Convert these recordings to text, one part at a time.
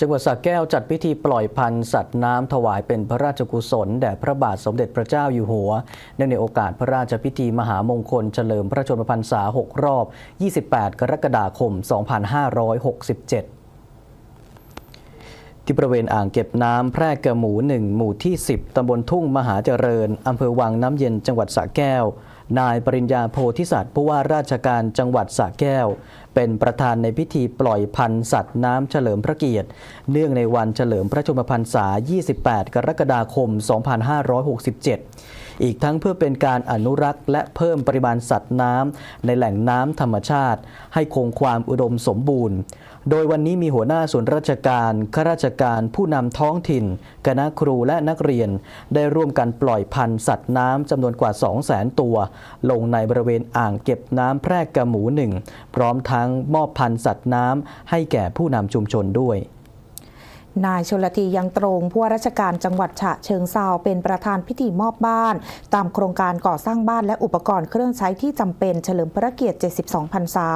จังหวัดสระแก้วจัดพิธีปล่อยพันธุ์สัตว์น้ำถวายเป็นพระราชกุศลแด่พระบาทสมเด็จพระเจ้าอยู่หัว เนื่องในโอกาสพระราชพิธีมหามงคลเฉลิมพระชนมพรรษา 6 รอบ 28 กรกฎาคม 2567ที่บริเวณอ่างเก็บน้ำแพร่กระหมู 1 หมู่ที่ 10 ตำบลทุ่งมหาเจริญ อำเภอวังน้ำเย็นจังหวัดสระแก้ว นายปริญญาโพธิสัตว์ผู้ว่าราชการจังหวัดสระแก้ว เป็นประธานในพิธีปล่อยพันธุ์สัตว์น้ำเฉลิมพระเกียรติ เนื่องในวันเฉลิมพระชนมพรรษา 28 กรกฎาคม 2567 อีกทั้งเพื่อเป็นการอนุรักษ์ และเพิ่มปริมาณสัตว์น้ำในแหล่งน้ำธรรมชาติ ให้คงความอุดมสมบูรณ์ โดยวันนี้มีหัวหน้าส่วนราชการข้าราชการผู้นำท้องถิ่น คณะครูและนักเรียน ได้ร่วมกันปล่อยพันธุ์สัตว์น้ำจำนวนกว่า 200,000 ตัว ลงในบริเวณอ่างเก็บน้ำแพร่กระหมูหนึ่งพร้อมทั้งมอบพันธุ์สัตว์น้ำให้แก่ผู้นำชุมชนด้วย นายชลทียังตรงผู้ว่าราชการจังหวัดฉะเชิงเซาเป็นประธานพิธีมอบบ้าน ตามโครงการก่อสร้างบ้านและอุปกรณ์เครื่องใช้ที่จำเป็นเฉลิมพระเกียรติ 72 พรรษา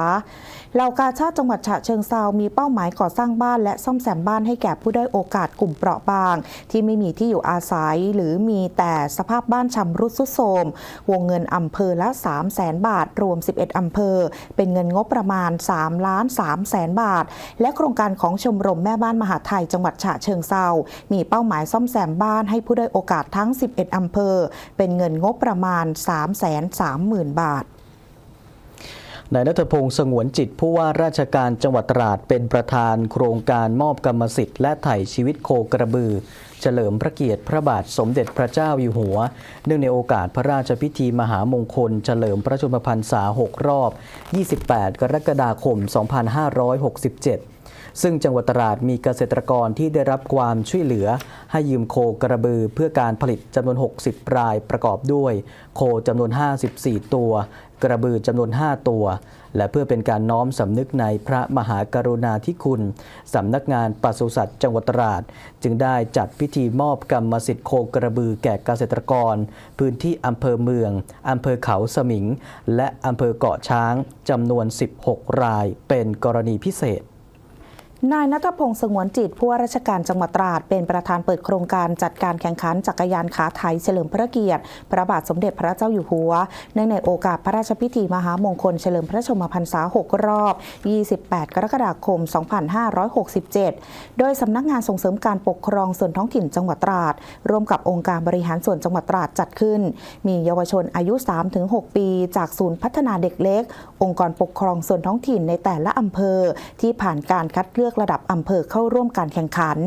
เหล่ากาชาติจังหวัดฉะเชิงเซามีเป้าหมายก่อสร้างบ้านและซ่อมแซมบ้านให้แก่ผู้ได้โอกาสกลุ่มเปราะบาง ที่ไม่มีที่อยู่อาศัย หรือมีแต่สภาพบ้านชำรุดทรุดโทรมวงเงินอำเภอละ 3 0 0แสนบาท รวม 11อำเภอ เป็นเงินงบประมาณ3ล้าน3แสนบาท และโครงการของชมรมแม่บ้านมหาไทยจังหวัดวัดฉะเชิงเซามีเป้าหมายซ่อมแซมบ้านให้ผู้ได้โอกาสทั้ง 11 อำเภอ เป็นเงินงบประมาณ 3 3 0 0 0 0 บาทนายนัทพงศ์สงวนจิตผู้ว่าราชการจังหวัดตราดเป็นประธานโครงการมอบกรรมสิทธิ์และไถ่ชีวิตโคกระบือ เฉลิมพระเกียรติพระบาทสมเด็จพระเจ้าอยู่หัว เนื่องในโอกาสพระราชพิธีมหามงคล เฉลิมพระชนมพรรษา 6 รอบ 28 กรกฎาคม 2567 ซึ่งจังหวัดตราดมีเกษตรกรที่ได้รับความช่วยเหลือ ให้ยืมโคกระบือเพื่อการผลิตจำนวน 60 รายประกอบด้วย โคจำนวน 54 ตัว กระบือจำนวน 5 ตัว และเพื่อเป็นการน้อมสำนึกในพระมหากรุณาธิคุณสำนักงานปศุสัตว์จังหวัดตราด จึงได้จัดพิธีมอบกรรมสิทธิ์โคกระบือแก่เกษตรกร พื้นที่อำเภอเมืองอำเภอเขาสมิง และอำเภอเกาะช้างจำนวน 16 รายเป็นกรณีพิเศษ นายนัทพงศ์สงวนจิตผู้ว่าราชการจังหวัดตราด เป็นประธานเปิดโครงการจัดการแข่งขันจักรยานขาไทยเฉลิมพระเกียรติ พระบาทสมเด็จพระเจ้าอยู่หัวเนื่องในโอกาสพระราชพิธีมหามงคลเฉลิมพระชนมพรรษา 6 รอบ 28 กรกฎาคม 2567 โดยสำนักงานส่งเสริมการปกครองส่วนท้องถิ่นจังหวัดตราด ร่วมกับองค์การบริหารส่วนจังหวัดตราดจัดขึ้น มีเยาวชนอายุ 3-6 ปี จากศูนย์พัฒนาเด็กเล็ก องค์กรปกครองส่วนท้องถิ่นในแต่ละอำเภอที่ผ่านการคัดเลือกลือกระดับอำเภอเข้าร่วมการแข่งขัน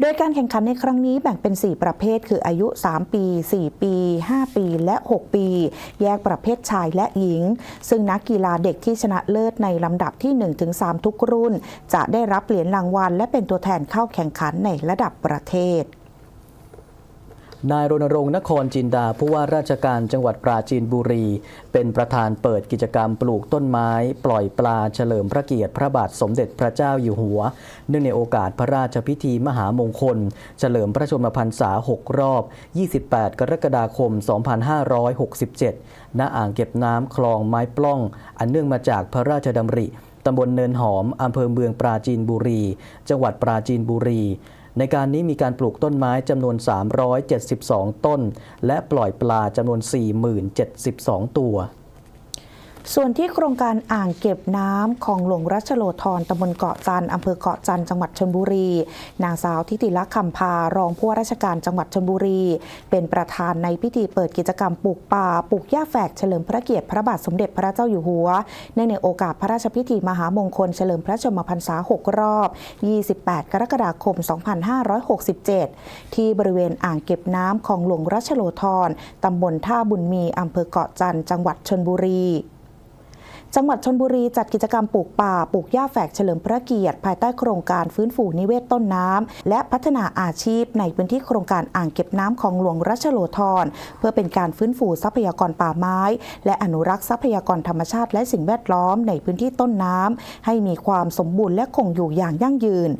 โดยการแข่งขันในครั้งนี้แบ่งเป็น 4 ประเภท คืออายุ 3 ปี 4 ปี 5 ปี และ 6 ปี แยกประเภทชายและหญิง ซึ่งนักกีฬาเด็กที่ชนะเลิศในลำดับที่ 1-3 ทุกรุ่น จะได้รับเหรียญรางวัล และเป็นตัวแทนเข้าแข่งขันในระดับประเทศ นายรณรงค์นครจินดาผู้ว่าราชการจังหวัดปราจีนบุรี เป็นประธานเปิดกิจกรรมปลูกต้นไม้ ปล่อยปลาเฉลิมพระเกียรติพระบาทสมเด็จพระเจ้าอยู่หัว เนื่องในโอกาสพระราชพิธีมหามงคล เฉลิมพระชนมพรรษา 6 รอบ 28 กรกฎาคม 2567 ณ อ่างเก็บน้ำคลองไม้ปล้อง อันเนื่องมาจากพระราชดำริตำบลเนินหอม อำเภอเมืองปราจีนบุรี จังหวัดปราจีนบุรี ในการนี้มีการปลูกต้นไม้จำนวน 372 ต้น และปล่อยปลาจำนวน 4072 ตัว ส่วนที่โครงการอ่างเก็บน้ำของหลวงรัชโลธรตำบลเกาะจันทร์อำเภอเกาะจันทร์จังหวัดชนบุรี นางสาวทิติลักษณ์คำพารองผู้ว่าราชการจังหวัดชนบุรี เป็นประธานในพิธีเปิดกิจกรรมปลูกป่าปลูกหญ้าแฝกเฉลิมพระเกียรติพระบาทสมเด็จพระเจ้าอยู่หัวเนื่องในโอกาสพระราชพิธีมหามงคลเฉลิมพระชนมพรรษา 6 รอบ 28 กรกฎาคม 2567 ที่บริเวณอ่างเก็บน้ำของหลวงรัชโลธรตำบลท่าบุญมีอำเภอเกาะจันทร์จังหวัดชนบุรี จังหวัดชนบุรีจัดกิจกรรมปลูกป่าปลูกหญ้าแฝกเฉลิมพระเกียรติ ภายใต้โครงการฟื้นฟูนิเวศต้นน้ำและพัฒนาอาชีพ ในพื้นที่โครงการอ่างเก็บน้ำของหลวงรัชโลธรเพื่อเป็นการฟื้นฟูทรัพยากรป่าไม้ และอนุรักษ์ทรัพยากรธรรมชาติและสิ่งแวดล้อมในพื้นที่ต้นน้ำให้มีความสมบูรณ์และคงอยู่อย่างยั่งยืน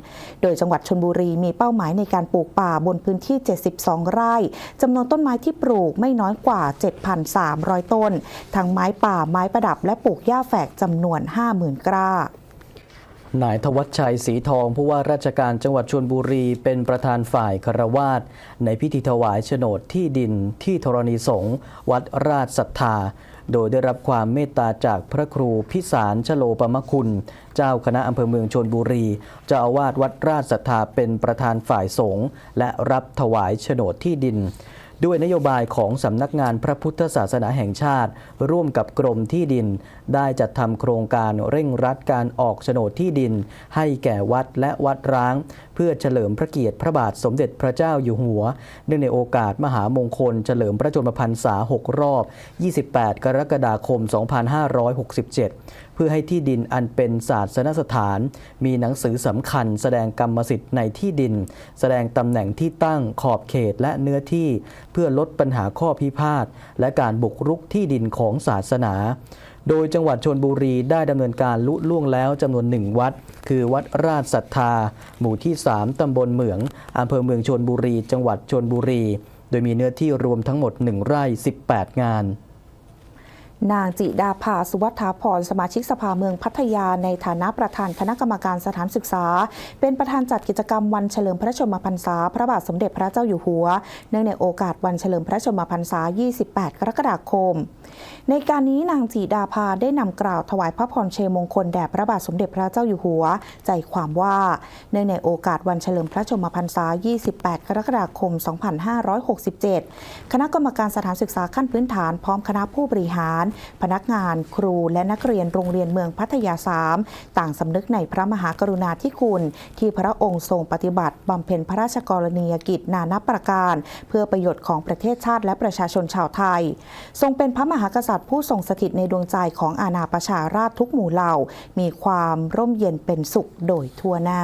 โดยจังหวัดชนบุรีมีเป้าหมายในการปลูกป่าบนพื้นที่ 72 ไร่จำนวนต้นไม้ที่ปลูกไม่น้อยกว่า 7,300 ต้น ทั้งไม้ป่าไม้ประดับและปลูกหญ้าแฝกจำนวน 50,000กร้านายทวัชชัยศรีทองผู้ว่าราชการจังหวัดชลบุรีเป็นประธานฝ่ายคารวาสในพิธีถวายโฉนดที่ดินที่ธรณีสงฆ์วัดราชศรัทธา โดยได้รับความเมตตาจากพระครูพิสารชโลปมคุณ เจ้าคณะอำเภอเมืองชนบุรี เจ้าอาวาสวัดราชศรัทธาเป็นประธานฝ่ายสงฆ์และรับถวายโฉนดที่ดิน ด้วยนโยบายของสำนักงานพระพุทธศาสนาแห่งชาติ ร่วมกับกรมที่ดิน ได้จัดทำโครงการเร่งรัดการออกโฉนดที่ดิน ให้แก่วัดและวัดร้าง เพื่อเฉลิมพระเกียรติพระบาทสมเด็จพระเจ้าอยู่หัว เนื่องในโอกาสมหามงคล เฉลิมพระชนมพรรษา 6 รอบ 28 กรกฎาคม 2567เพื่อให้ที่ดินอันเป็นศาสนสถาน มีหนังสือสำคัญ แสดงกรรมสิทธิ์ในที่ดิน แสดงตำแหน่งที่ตั้งขอบเขตและเนื้อที่ เพื่อลดปัญหาข้อพิพาทและการบุกรุกที่ดินของศาสนาโดยจังหวัดชนบุรีได้ดำเนินการลุล่วงแล้วจำนวนหนึ่งวัด คือวัดราชศรัทธา หมู่ที่ 3 ตำบลเหมืองอำเภอเมืองชนบุรี จังหวัดชนบุรี โดยมีเนื้อที่รวมทั้งหมด 1 ไร่ 18 งาน นางจิดาภาสุวัฒาพรสมาชิกสภาเมืองพัทยาในฐานะประธานคณะกรรมการสถานศึกษา เป็นประธานจัดกิจกรรมวันเฉลิมพระชนมพรรษา พระบาทสมเด็จพระเจ้าอยู่หัว เนื่องในโอกาสวันเฉลิมพระชนมพรรษา 28 กรกฎาคม ในการนี้นางจิดาภาได้นำกล่าวถวายพระพรเชยมงคลแด่พระบาทสมเด็จพระเจ้าอยู่หัว ใจความว่า เนื่องในโอกาสวันเฉลิมพระชนมพรรษา 28 กรกฎาคม 2567 คณะกรรมการสถานศึกษาขั้นพื้นฐานพร้อมคณะผู้บริหารพนักงานครูและนักเรียนโรงเรียนเมืองพัทยา3ต่างสำนึกในพระมหากรุณาธิคุณ ที่พระองค์ทรงปฏิบัติบำเพ็ญพระราชกรณียกิจนานับประการ เพื่อประโยชน์ของประเทศชาติและประชาชนชาวไทย ทรงเป็นพระมหากษัตริย์ผู้ทรงสถิตในดวงใจของอาณาประชาราชทุกหมู่เหล่า มีความร่มเย็นเป็นสุขโดยทั่วหน้า